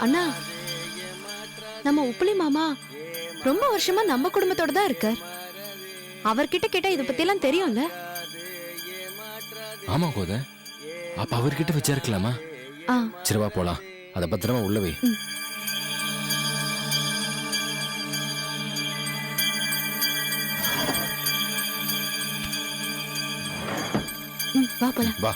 அண்ணா நம்ம உப்புளி மாமா ரொம்ப வருஷமா நம்ம குடும்பத்தோட தான் இருக்கார். அவர்கிட்ட கேட்டா இத பத்தி எல்லாம் தெரியும்ல? ஆமா கோத. அப்ப அவர்கிட்ட வச்சிருக்கலாமா ஆ. சரி வா போலாம். அத பத்திரமா உள்ள வை. ம், வா போலாம். வா.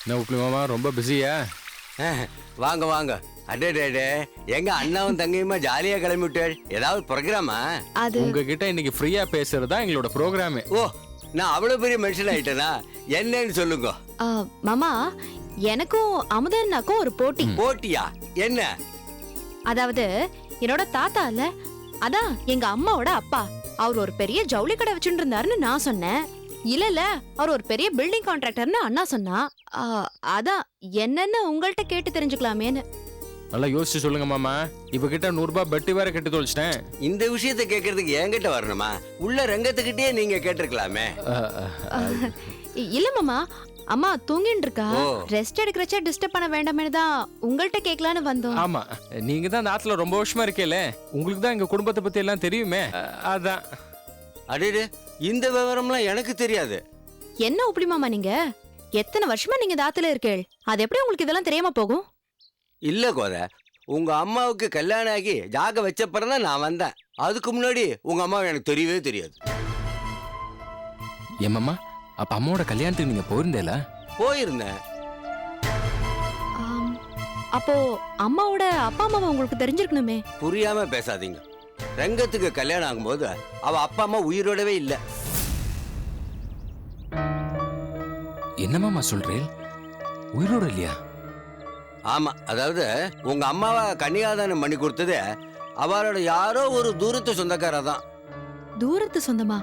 என்ன உப்புளி மாமா ரொம்ப பிஸியா வாங்க வாங்க. அடே டே எங்க அண்ணாவும் தங்கையுமா ஜாலியா கிளம்பி விட்டாள் ஏதாவது ப்ரோக்ராமா அது உங்ககிட்ட இன்னைக்கு ஃப்ரீயா பேசுறது தான் எங்களோட ப்ரோக்ராமே ஓ நான் அவ்வளவு பெரிய மனுஷன் ஆயிட்டேனா? என்னன்னு சொல்லுங்க. ஆ, மாமா எனக்கும் அமுதன்னாக்கும் ஒரு போட்டி. போட்டியா? என்ன? அதாவது என்னோட தாத்தா இல்ல அதான் எங்க அம்மாவோட அப்பா. அவர் ஒரு பெரிய ஜவுளி கடை வச்சுட்டு இருந்தாருன்னு நான் சொன்னேன். இல்ல இல்ல. அவர் ஒரு பெரிய பில்டிங் கான்ட்ராக்டர்னு அண்ணா சொன்னா. ஆ, அதான் என்னன்னு உங்கள்கிட்ட கேட்டு தெரிஞ்சுக்கலாமேன்னு. நல்லா யோசிச்சு சொல்லுங்க மாமா. இவகிட்ட நூறு ரூபாய் பெட்டி வேற கட்டி தொலைச்சிட்டேன். இந்த விஷயத்தை கேட்கறதுக்கு என்கிட்ட வரணுமா? உள்ள ரங்கத்துக்கிட்டே நீங்க கேட்டிருக்கலாமே. அஹ், அஹ், இ- இல்ல மாமா. அம்மா தூங்கிட்டு இருக்கா ஓ. ரெஸ்ட் எடுக்கிறச்ச டிஸ்டர்ப் பண்ண வேண்டாமேனு தான் உங்கள்கிட்ட கேட்கலான்னு வந்தோம். ஆமா. நீங்க தான் இந்த ஆத்துல ரொம்ப வருஷமா இருக்கேல உங்களுக்கு தான் எங்க குடும்பத்தை பத்தி எல்லாம் தெரியுமே. அஹ், அதான். அடே இந்த விவரம்லாம் எனக்கு தெரியாது. என்ன உப்படி மாமா நீங்க? எத்தனை வருஷமா நீங்க தாத்துல இருக்கேள்? அது எப்படி உங்களுக்கு இதெல்லாம் தெரியாம போகும்? இல்ல கோத உங்க அம்மாவுக்கு கல்யாணம் ஆகி ஜாக வச்சப்பறம் தான் நான் வந்தேன். அதுக்கு முன்னாடி உங்க அம்மாவை எனக்கு தெரியவே தெரியாது. ஏமாமா அப்ப அம்மாவோட கல்யாணத்துக்கு நீங்க போயிருந்தேல? போயிருந்தேன். ஆம். அப்போ அம்மாவோட அப்பா அம்மாவை உங்களுக்கு தெரிஞ்சிருக்கணுமே? புரியாம பேசாதீங்க. ரங்கத்துக்கு கல்யாணம் ஆகும்போது அவ அப்பா அம்மா உயிரோடவே இல்ல. என்னமாமா சொல்றேன் உயிரோட இல்லையா? ஆமா அதாவது உங்க அம்மாவை கன்னியாதானம் பண்ணி கொடுத்தது அவளோட யாரோ ஒரு தூரத்து சொந்தக்காரா தான். தூரத்து சொந்தமா?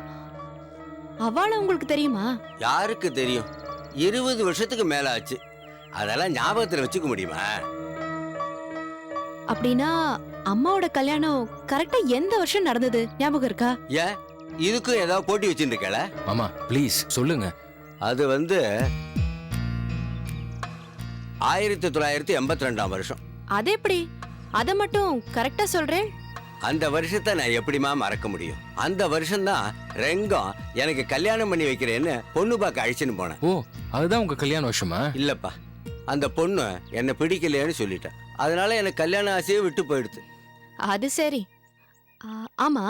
அவள உங்களுக்கு தெரியுமா? யாருக்கு தெரியும்? இருபது வருஷத்துக்கு மேல ஆச்சு அதெல்லாம் ஞாபகத்துல வச்சுக்க முடியுமா? அப்படின்னா அம்மாவோட கல்யாணம் கரெக்டா எந்த வருஷம் நடந்தது? ஞாபகம் இருக்கா? ஏன்? இதுக்கும் ஏதாவது போட்டி வச்சுருக்கல மாமா ப்ளீஸ் சொல்லுங்க. அது வந்து ஆயிரத்தி தொள்ளாயிரத்தி எண்பத்தி ரெண்டாம் வருஷம். அது எப்படி? அத மட்டும் கரெக்டா சொல்றேன். அந்த வருஷத்தை நான் எப்படிம்மா மறக்க முடியும்? அந்த வருஷம்தான் ரெங்கம் எனக்கு கல்யாணம் பண்ணி வைக்கிறேன்னு பொண்ணு பார்க்க அழைச்சின்னு போனேன். ஓ அதுதான் உங்க கல்யாண வருஷமா? இல்லப்பா. அந்த பொண்ணு என்னை பிடிக்கலையேன்னு சொல்லிட்டேன் அதனால எனக்கு கல்யாண ஆசையே விட்டு போயிடுது. அது சரி. ஆ, ஆமா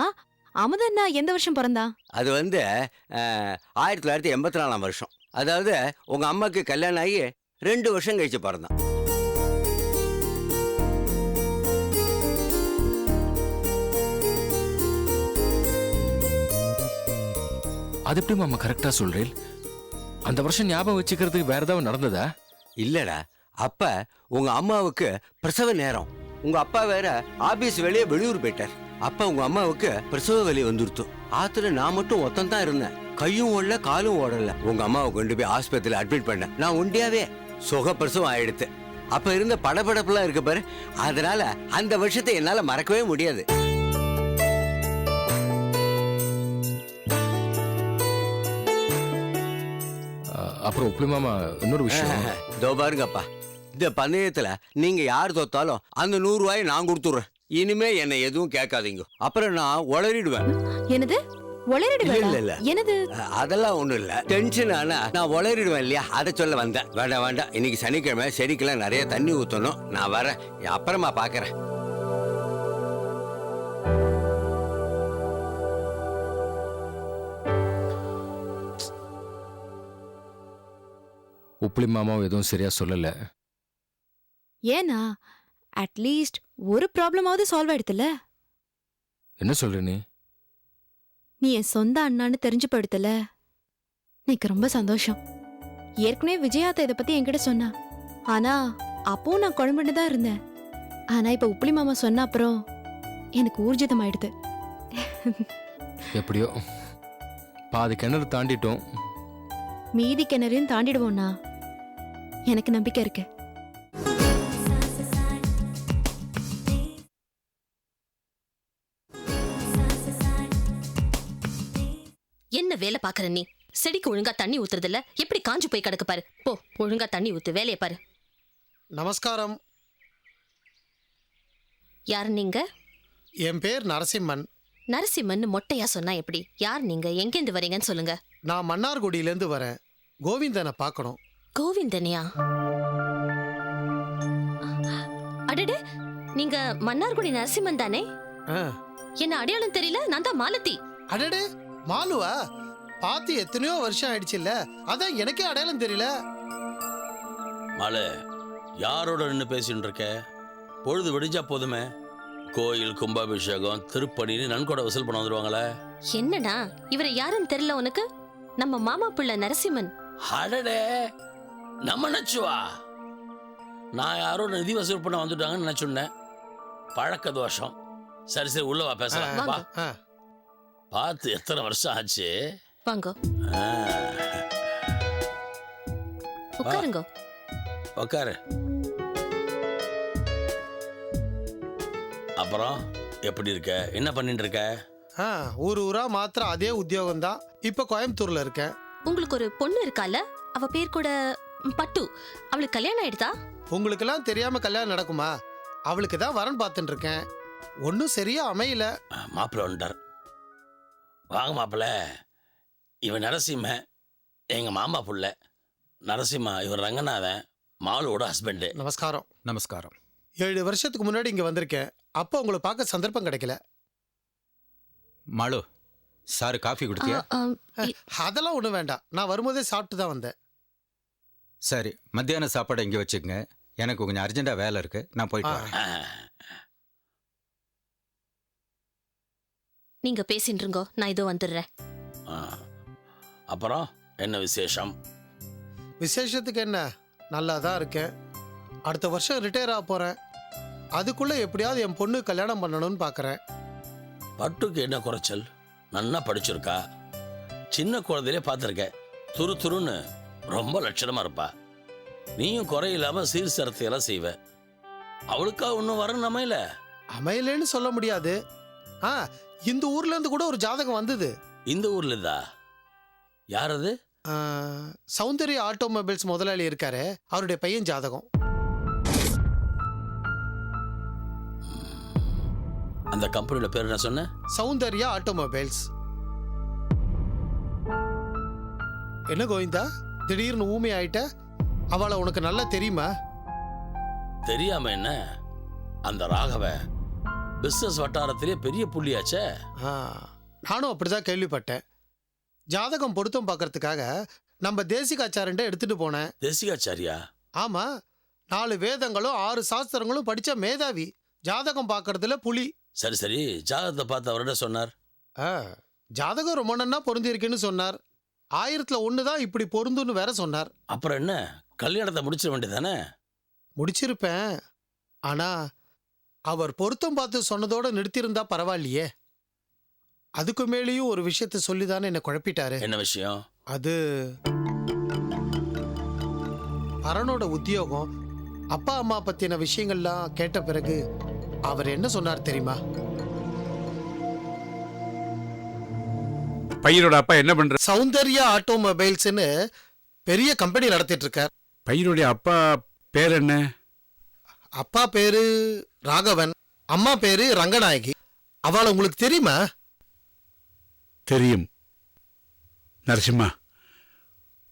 அமுதண்ணா எந்த வருஷம் பிறந்தா? அது வந்து அஹ், ஆயிரத்தி தொள்ளாயிரத்தி எண்பத்தி நாலாம் வருஷம். அதாவது உங்க அம்மாக்கு கல்யாணம் ஆகி ரெண்டு வருஷம் கழிச்சு பிறந்தான். அது எப்படி மாமா கரெக்டா சொல்றேன் அந்த வருஷம் ஞாபகம் வச்சுக்கிறதுக்கு வேற ஏதாவது நடந்ததா? இல்லடா அப்ப உங்க அம்மாவுக்கு பிரசவ நேரம். உங்க அப்பா வேற ஆபீஸ் வெளியே வெளியூர் போயிட்டார். அப்ப உங்க அம்மாவுக்கு பிரசவ வலி வந்துருத்து. ஆத்துல நான் மட்டும் ஒத்தம் தான் இருந்தேன். கையும் ஓடல காலும் ஓடல. உங்க அம்மாவை கொண்டு போய் ஆஸ்பத்திரியில அட்மிட் பண்ணேன். நான் ஒண்டியாவே சுக பிரசவம் ஆயிடுத்து. அப்ப இருந்த படபடப்புலாம் இருக்கு பாரு. அதனால அந்த வருஷத்தை என்னால மறக்கவே முடியாது. அப்புறம் உப்புளி மாமா இன்னொரு விஷயம். இதோ பாருங்கப்பா. இந்த பந்தயத்துல நீங்க யார் தோத்தாலும் அந்த நூறு ரூபாயை நான் கொடுத்துட்றேன். இனிமே என்னை எதுவும் கேட்காதீங்க. அப்புறம் நான் உளறிடுவேன். என்னது? என்னது? அதெல்லாம் ஒண்ணும் இல்ல. டென்ஷன் ஆனா நான் உளறிடுவேன் இல்லையா? அதை சொல்ல வந்தேன். வேண்டாம் வேண்டாம். இன்னைக்கு சனிக்கிழமை செடிக்கெல்லாம் நிறைய தண்ணி ஊத்தணும். நான் வரேன். அப்புறமா பாக்குறேன். உப்புளி மாமாவும் எதுவும் சரியா சொல்லல. ஏனா அட்லீஸ்ட் ஒரு ப்ராப்ளமாவது சால்வ் ஆயிடுத்துல என்ன சொல்ற நீ? நீ என் சொந்த அண்ணான்னு தெரிஞ்சு போயிடுத்துல எனக்கு ரொம்ப சந்தோஷம். ஏற்கனவே விஜயாத்த இதை பத்தி என்கிட்ட சொன்னா. ஆனா அப்பவும் நான் குழம்புன்னு தான் இருந்தேன். ஆனா இப்ப உப்புளி மாமா சொன்ன அப்புறம் எனக்கு ஊர்ஜிதம் ஆயிடுது எப்படியோ. பாதி கிணறு தாண்டிட்டோம். மீதி கிணறையும் தாண்டிடுவோம்னா எனக்கு நம்பிக்கை இருக்கு. வேலை பாக்குற நீ? செடிக்கு ஒழுங்கா தண்ணி ஊத்துறது இல்ல எப்படி காஞ்சு போய் கிடக்கு பாரு. போ ஒழுங்கா தண்ணி ஊத்து வேலையை பாரு. நமஸ்காரம். யார் நீங்க? என் பேர் நரசிம்மன். நரசிம்மன் மொட்டையா சொன்னா எப்படி? யார் நீங்க? எங்கேருந்து வரீங்கன்னு சொல்லுங்க. நான் மன்னார்குடியிலேருந்து வரேன். கோவிந்தனை பார்க்கணும். கோவிந்தனியா? அடடே நீங்க மன்னார்குடி நரசிம்மன் தானே? ஆ. என்ன அடையாளம் தெரியல? நான் தான் மாலதி. அடடே மாலுவா பார்த்து எத்தனையோ வருஷம் ஆயிடுச்சுல்ல? அதான் எனக்கே அடையாளம் தெரியல. மாலு யாரோட நின்று பேசிட்டு இருக்க? பொழுது விடிஞ்சா போதுமே. கோயில் கும்பாபிஷேகம் திருப்பணின்னு நன்கொடை வசூல் பண்ண வந்துடுவாங்களே என்னடா இவரை யாருன்னு தெரியல உனக்கு? நம்ம மாமா பிள்ளை நரசிம்மன். அடடே நம்ம நச்சுவா நான் யாரோ நிதி வசூல் பண்ண வந்துட்டாங்கன்னு நினைச்சுட்டேன். பழக்க தோஷம் சரி சரி உள்ள வா பேசலாம். வா. ஆ, பார்த்து எத்தனை வருஷம் ஆச்சு? வாங்கோ. உட்காருங்கோ. உக்காரு அப்புறம் எப்படி இருக்க? என்ன பண்ணிட்டு இருக்க? ஆ, ஊர் ஊரா மாத்திர அதே உத்தியோகம் தான் இப்ப கோயம்புத்தூர்ல இருக்கேன். உங்களுக்கு ஒரு பொண்ணு இருக்கால அவ பேர் கூட பட்டு. அவளுக்கு கல்யாணம் ஆயிடுதா? உங்களுக்கெல்லாம் தெரியாம கல்யாணம் நடக்குமா? அவளுக்கு தான் வரன் பார்த்துட்டு இருக்கேன். ஒன்றும் சரியா அமையல. மாப்பிள்ள வந்துட்டார். வாங்க மாப்பிள்ள. இவன் நரசிம்ம எங்க மாமா புள்ள. நரசிம்மா இவன் ரங்கநாதன் மாலுவோட ஹஸ்பண்டு நமஸ்காரம். நமஸ்காரம். ஏழு வருஷத்துக்கு முன்னாடி இங்க வந்திருக்கேன். அப்போ உங்களை பார்க்க சந்தர்ப்பம் கிடைக்கல. மாலு சாரு காஃபி குடித்தியா? அதெல்லாம் ஒன்றும் வேண்டாம். நான் வரும்போதே சாப்பிட்டு தான் வந்தேன். சரி மத்தியான சாப்பாடை இங்கே வச்சுக்கங்க. எனக்கு கொஞ்சம் அர்ஜென்ட்டாக வேலை இருக்கு. நான் போயிட்டு. வரேன். நீங்க பேசிட்டு இருங்கோ நான் இதோ வந்துடுறேன் அப்புறம் என்ன விசேஷம்? விசேஷத்துக்கு என்ன? நல்லா தான் இருக்கேன். அடுத்த வருஷம் ரிட்டையர் ஆக போகிறேன் அதுக்குள்ளே எப்படியாவது என் பொண்ணு கல்யாணம் பண்ணணும்னு பார்க்குறேன் பட்டுக்கு என்ன குறைச்சல்? நன்னா படிச்சிருக்கா. சின்ன குழந்தையிலே பார்த்துருக்கேன். துரு துருன்னு ரொம்ப லட்சணமா இருப்பா. நீயும் குறையில்லாம சீர் சிரத்தையெல்லாம் செய்வ. அவளுக்கா ஒன்றும் வர நம்மையில அமையலேன்னு சொல்ல முடியாது. ஆ இந்த ஊர்லேருந்து கூட ஒரு ஜாதகம் வந்தது. இந்த ஊர்ல இருந்தா? யார் அது? ஆ, சௌந்தர்யா ஆட்டோமொபைல்ஸ் முதலாளி இருக்காரு. அவருடைய பையன் ஜாதகம். அந்த கம்பெனியோட பேர் என்ன சொன்ன? சௌந்தர்யா ஆட்டோமொபைல்ஸ். என்ன கோவிந்தா? திடீர்னு ஊமை ஆயிட்ட? அவளை உனக்கு நல்லா தெரியுமா? தெரியாம என்ன? அந்த ராகவ பிசினஸ் வட்டாரத்திலே பெரிய புள்ளியாச்சே. ஆ, நானும் அப்படிதான் கேள்விப்பட்டேன். ஜாதகம் பொருத்தம் பார்க்கறதுக்காக நம்ம தேசிகாச்சாரண்ட எடுத்துட்டு போனேன். தேசிகாச்சாரியா? ஆமா நாலு வேதங்களும் ஆறு சாஸ்திரங்களும் படிச்ச மேதாவி. ஜாதகம் பார்க்கறதுல புலி. சரி சரி ஜாதகத்தை பார்த்து அவர்கிட்ட சொன்னார். ஆ, ஜாதகம் ரொம்ப நன்னா பொருந்திருக்குன்னு சொன்னார். ஆயிரத்துல ஒன்று தான் இப்படி பொருந்துன்னு வேற சொன்னார். அப்புறம் என்ன? கல்யாணத்தை முடிச்சிட வேண்டியதானே முடிச்சிருப்பேன். ஆனா அவர் பொருத்தம் பார்த்து சொன்னதோட நிறுத்தியிருந்தா பரவாயில்லையே. அதுக்கு மேலேயும் ஒரு விஷயத்த சொல்லிதானே என்னை குழப்பிட்டாரு. என்ன விஷயம்? அது அரணோட உத்தியோகம் அப்பா அம்மா பத்தின விஷயங்கள்லாம் கேட்ட பிறகு அவர் என்ன சொன்னார் தெரியுமா? பையனோட அப்பா என்ன பண்ற? சௌந்தர்யா ஆட்டோமொபைல்ஸ்னு பெரிய கம்பெனி நடத்திட்டு இருக்கார். பையனுடைய அப்பா பேர் என்ன? அப்பா பேரு ராகவன் அம்மா பேரு ரங்கநாயகி. அவளை உங்களுக்கு தெரியுமா? தெரியும். நரசிம்மா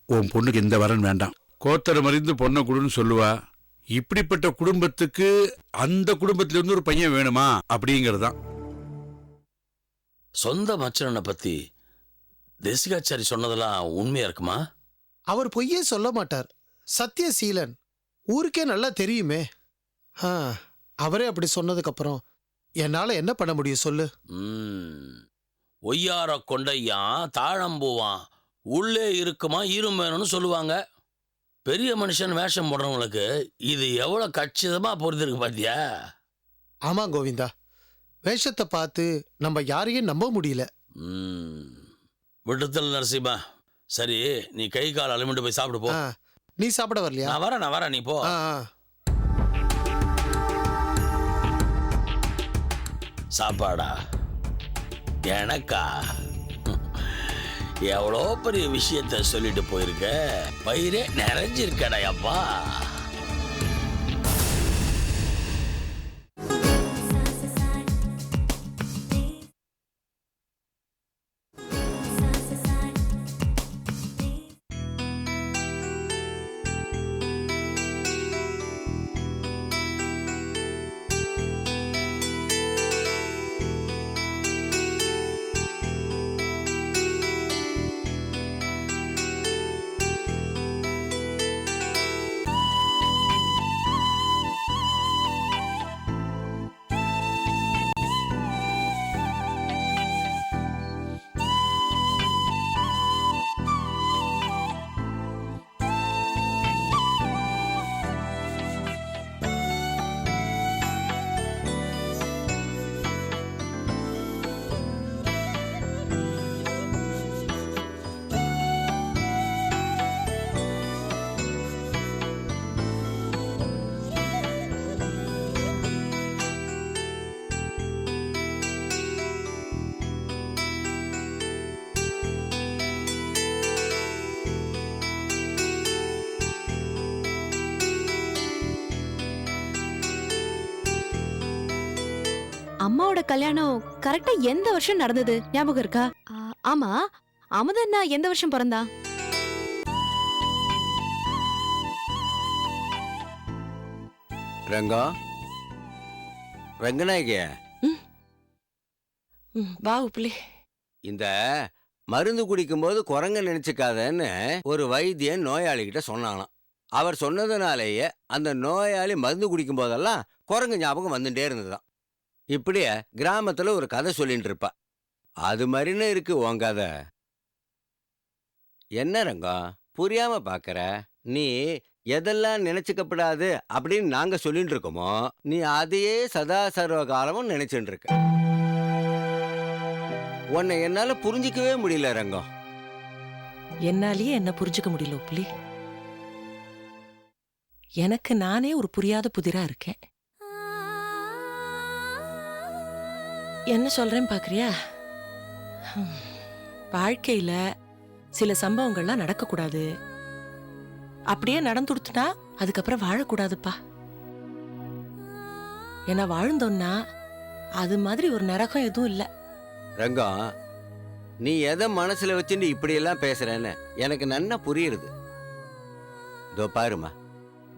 உன் பொண்ணுக்கு எந்த வரன் வேண்டாம். கோத்தரம் அறிந்து பொண்ணை கொடுன்னு சொல்லுவா இப்படிப்பட்ட குடும்பத்துக்கு அந்த குடும்பத்துல இருந்து ஒரு பையன் வேணுமா? அப்படிங்கறதுதான் சொந்த மச்சனை பத்தி தேசிகாச்சாரி சொன்னதெல்லாம் உண்மையா இருக்குமா? அவர் பொய்யே சொல்ல மாட்டார். சத்தியசீலன். ஊருக்கே நல்லா தெரியுமே. ஆ, அவரே அப்படி சொன்னதுக்கு அப்புறம் என்னால என்ன பண்ண முடியும் சொல்லு. ஒய்யார கொண்டையான் தாழம்பூவான் உள்ளே இருக்குமா ஈரும் வேணும்னு சொல்லுவாங்க. பெரிய மனுஷன் வேஷம் போடுறவங்களுக்கு இது எவ்வளவு கச்சிதமா பொறுத்திருக்கு பாத்தியா? ஆமா கோவிந்தா வேஷத்தை பார்த்து நம்ம யாரையும் நம்ப முடியல. ம். விடுதல் நரசிம்மா. சரி நீ கை கால் அலுமிட்டு போய் சாப்பிடு போ. நீ சாப்பிட வரலையா? நான் வரேன் நான் வரேன் நீ போ. சாப்பாடா? எனக்கா? எவ்வளோ பெரிய விஷயத்த சொல்லிட்டு போயிருக்க? பயிரே நிறைஞ்சிருக்கடையப்பா அம்மாவோட கல்யாணம் கரெக்டா எந்த வருஷம் நடந்தது? ஞாபகம் இருக்கா? ஆமா. அமுதண்ணா எந்த வருஷம் பிறந்தா? ரங்கம் ரங்கநாயகிய. வா உப்புலி. இந்த மருந்து குடிக்கும்போது குரங்க நினைச்சுக்காதன்னு ஒரு வைத்தியன் நோயாளிகிட்ட சொன்னானாம் அவர் சொன்னதுனாலேயே அந்த நோயாளி மருந்து குடிக்கும் போதெல்லாம் குரங்கு ஞாபகம் வந்துட்டே இருந்ததுதான். இப்படியே கிராமத்துல ஒரு கதை சொல்லிட்டு இருப்பா. அது மாதிரின்னு இருக்கு உன் கதை. என்ன ரங்கம்? புரியாம பாக்குற? நீ எதெல்லாம் நினைச்சுக்கப்படாது அப்படின்னு நாங்க சொல்லிட்டு இருக்கோமோ நீ அதையே சதா சர்வ காலமும் நினைச்சுட்டு இருக்க. உன்னை என்னால புரிஞ்சிக்கவே முடியல ரங்கம். என்னாலேயே என்ன புரிஞ்சுக்க முடியல உப்புலி எனக்கு நானே ஒரு புரியாத புதிரா இருக்கேன். என்ன சொல்றேன் பாக்குறியா? வாழ்க்கையில் வாழ்க்கையில சில சம்பவங்கள்லாம் நடக்கக்கூடாது. அப்படியே நடந்துடுத்துனா அதுக்கப்புறம் வாழக்கூடாதுப்பா. ஏன்னா வாழ்ந்தோன்னா அது மாதிரி ஒரு நரகம் எதுவும் இல்லை. ரங்கம் நீ எதை மனசுல வச்சுட்டு இப்படியெல்லாம் பேசுறேன்னு எனக்கு நன்னா புரியுறது. இதோ பாருமா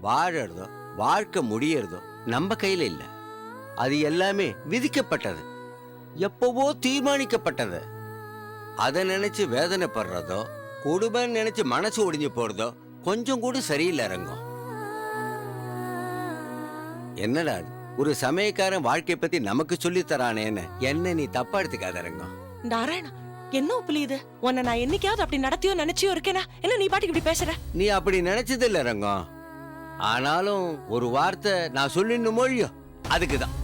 வாழறதோ வாழ்க்கை முடியறதோ நம்ம கையில இல்ல. அது எல்லாமே விதிக்கப்பட்டது. எப்பவோ தீர்மானிக்கப்பட்டது. அதை நினைச்சு வேதனைப்படுறதோ கொடுமைன்னு நினைச்சு மனசு ஒடிஞ்சு போறதோ கொஞ்சம் கூட சரியில்லை ரங்கம். என்னடா? ஒரு சமயக்காரன் வாழ்க்கைய பத்தி நமக்கு சொல்லித் தரானேன்னு என்ன நீ தப்பா எடுத்துக்காத ரங்கம்? நாராயணா என்ன இது? உன்னை நான் என்னைக்காவது அப்படி நடத்தியோ நினைச்சியோ இருக்கேனா? என்ன நீ பாட்டுக்கு இப்படி பேசுற? நீ அப்படி நினைச்சது இல்ல ரங்கம். ஆனாலும் ஒரு வார்த்தை நான் சொல்லிடணும் மொழியோ அதுக்குதான்.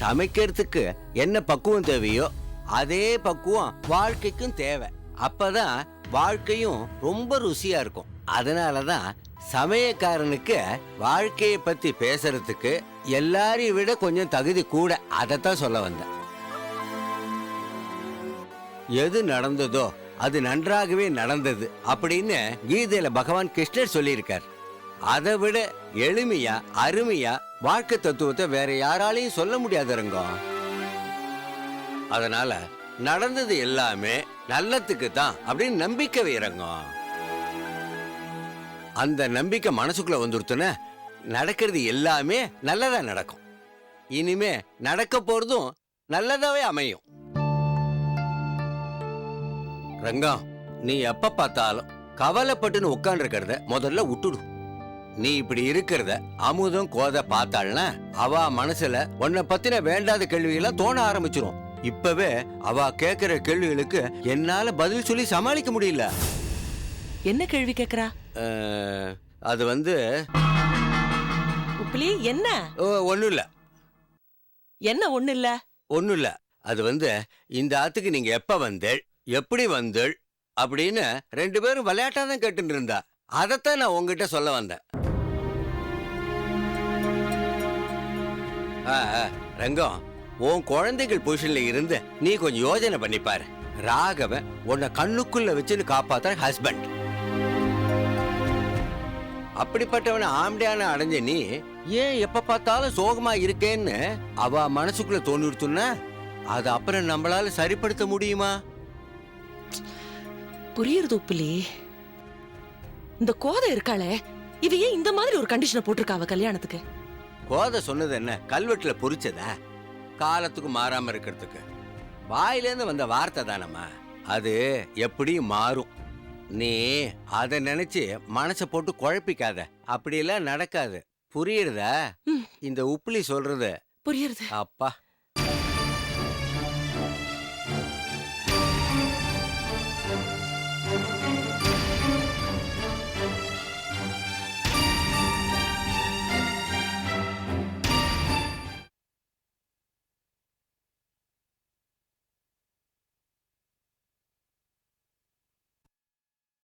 சமைக்கிறதுக்கு என்ன பக்குவம் தேவையோ அதே பக்குவம் வாழ்க்கைக்கும் தேவை. அப்பதான் வாழ்க்கையும் ரொம்ப ருசியா இருக்கும். அதனாலதான் சமயக்காரனுக்கு வாழ்க்கையை பத்தி பேசுறதுக்கு எல்லாரையும் விட கொஞ்சம் தகுதி கூட. அதைத்தான் சொல்ல வந்தேன். எது நடந்ததோ அது நன்றாகவே நடந்தது அப்படின்னு கீதையில பகவான் கிருஷ்ணர் சொல்லியிருக்கார். அதை விட எளிமையா அருமையா வாழ்க்கை தத்துவத்தை வேற யாராலையும் சொல்ல முடியாது ரங்கம் அதனால நடந்தது எல்லாமே நல்லத்துக்கு தான் அப்படின்னு நம்பிக்கை வைரங்கம் அந்த நம்பிக்கை மனசுக்குள்ள வந்துருத்துன நடக்கிறது எல்லாமே நல்லதா நடக்கும். இனிமே நடக்க போறதும் நல்லதாவே அமையும். ரங்கம் நீ எப்ப பார்த்தாலும் கவலைப்பட்டுன்னு உட்காந்துருக்கிறத முதல்ல விட்டுடும் நீ இப்படி இருக்கிறத அமுதம் கோத பார்த்தாள்னா அவ மனசுல உன்னை பத்தின வேண்டாத கேள்வியெல்லாம் தோண ஆரம்பிச்சிரும். இப்பவே அவ கேக்குற கேள்விகளுக்கு என்னால பதில் சொல்லி சமாளிக்க முடியல. என்ன கேள்வி கேக்குறா? அது வந்து உப்புலி என்ன? ஒன்றும் இல்ல என்ன ஒண்ணு இல்ல ஒன்றும் இல்ல அது வந்து இந்த ஆத்துக்கு நீங்க எப்ப வந்தேள் எப்படி வந்தேள் அப்படின்னு ரெண்டு பேரும் விளையாட்டா தான் கேட்டுட்டு இருந்தா. அதைத்தான் நான் உங்ககிட்ட சொல்ல வந்தேன். ரங்கம் உன் குழந்தைகள் பொசிஷன்ல இருந்து நீ கொஞ்சம் யோஜனை பண்ணி பாரு. ராகவன் உன்னை கண்ணுக்குள்ள வச்சுன்னு காப்பாத்துற ஹஸ்பண்ட் அப்படிப்பட்டவனை ஆம்படியான அடைஞ்ச நீ ஏன் எப்ப பார்த்தாலும் சோகமா இருக்கேன்னு அவ மனசுக்குள்ள தோணிடுச்சுன்னா அது அப்புறம் நம்மளால சரிப்படுத்த முடியுமா? புரியுறது உப்பிலி. இந்த கோதை இருக்காளே இவ ஏன் இந்த மாதிரி ஒரு கண்டிஷனை போட்டிருக்கா அவ கல்யாணத்துக்கு? கோதை சொன்னது என்ன? கல்வெட்டுல பொறிச்சதா? காலத்துக்கு மாறாம இருக்கிறதுக்கு. வாயிலேருந்து வந்த வார்த்தை தானம்மா. அது எப்படியும் மாறும். நீ அதை நினைச்சு மனசை போட்டு குழப்பிக்காத. அப்படியெல்லாம் நடக்காது. புரியுறதா. இந்த உப்புலி சொல்றது. புரியுறது. அப்பா.